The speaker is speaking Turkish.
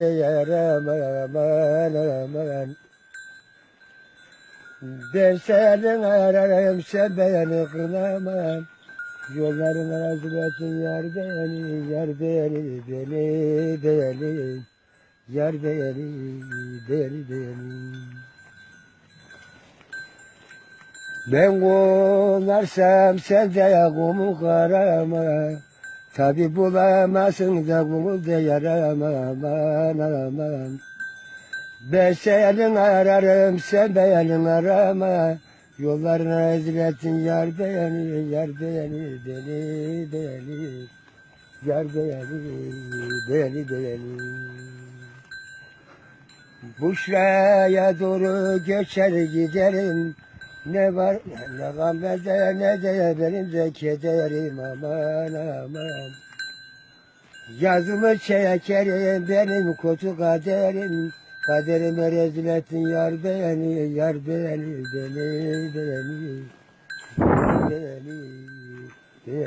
Ben senin ararım sen beni kınaman Yolların razılasın yar beni Yar beni beni beni Yar beni beni beni Ben kumarsam sen de kumu karama Tabi bulamazsın da da yarama aman aman Ben senin ararım sen benim arama. Yollarına rezil ettin yar beni yar beni beni beni. Yar beni beni beni. Buşra'ya doğru geçer giderim ne var? Ne gamede ne de benim de kederim aman aman. Yazımı çekerim benim kötü kaderim. Kaderime rezil ettin yar beni yar beni beni beni. Beni beni